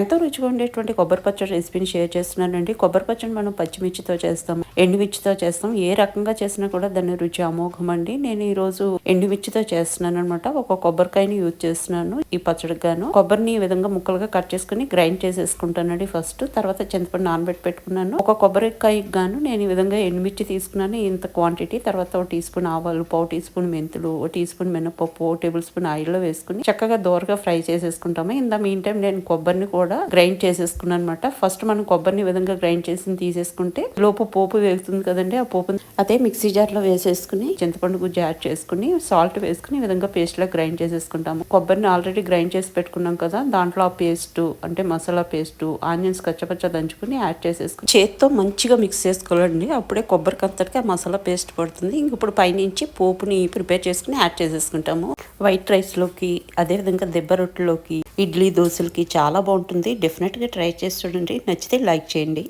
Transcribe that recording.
ఎంతో రుచిగా ఉండేటువంటి కొబ్బరి పచ్చడి రెసిపీని షేర్ చేస్తున్నానండి. కొబ్బరి పచ్చడి మనం పచ్చిమిర్చితో చేస్తాం ఎండుమిర్చితో చేస్తాం. ఏ రకంగా చేసినా కూడా దాని రుచి అమోఘం అండి. నేను ఈరోజు ఎండుమిర్చితో చేస్తున్నాను అనమాట ఒక కొబ్బరికాయని యూజ్ చేస్తున్నాను ఈ పచ్చడికి గాను కొబ్బరిని ఈ విధంగా ముక్కలుగా కట్ చేసుకుని గ్రైండ్ చేసేసుకుంటానండి ఫస్ట్. తర్వాత చింతపండు నానబెట్టి పెట్టుకున్నాను. ఒక కొబ్బరికాయకి గాను నేను ఈ విధంగా ఎండుమిర్చి తీసుకున్నాను. ఇంత క్వాంటిటీ. తర్వాత ఒక టీ స్పూన్ ఆవాలు పావు టీ స్పూన్ మెంతులు ఒక టీ స్పూన్ మినపప్పు ఒక టేబుల్ స్పూన్ ఆయిల్లో వేసుకుని చక్కగా దోరగా ఫ్రై చేసేసుకుంటాము. ఇంత మీన్ టైం నేను కొబ్బరిని కూడా గ్రైండ్ చేసేసుకున్నాను అనమాట ఫస్ట్ మనం కొబ్బరిని విధంగా గ్రైండ్ చేసి తీసేసుకుంటే లోపు పోపు వేగుతుంది కదండి. ఆ పోపు అదే మిక్సీ జార్లో వేసేసుకుని చింతపండు గుజ్జు యాడ్ చేసుకుని సాల్ట్ వేసుకుని ఈ విధంగా పేస్ట్లో గ్రైండ్ చేసేసుకుంటాము. కొబ్బరిని ఆల్రెడీ గ్రైండ్ చేసి పెట్టుకున్నాం కదా దాంట్లో ఆ పేస్ట్ అంటే మసాలా పేస్ట్ ఆనియన్స్ కచ్చపచ్చ దంచుకుని యాడ్ చేసేసుకుని చేత్తో మంచిగా మిక్స్ చేసుకోవాలండి. అప్పుడే కొబ్బరికి అంతటికి ఆ మసాలా పేస్ట్ పడుతుంది. ఇంక ఇప్పుడు పైనుంచి పోపుని ప్రిపేర్ చేసుకుని యాడ్ చేసేసుకుంటాము. వైట్ రైస్లోకి అదేవిధంగా దెబ్బ రొట్టెలోకి ఇడ్లీ దోశలకి చాలా బాగుంటుంది. డెఫినెట్గా ట్రై చేసి చూడండి. నచ్చితే లైక్ చేయండి.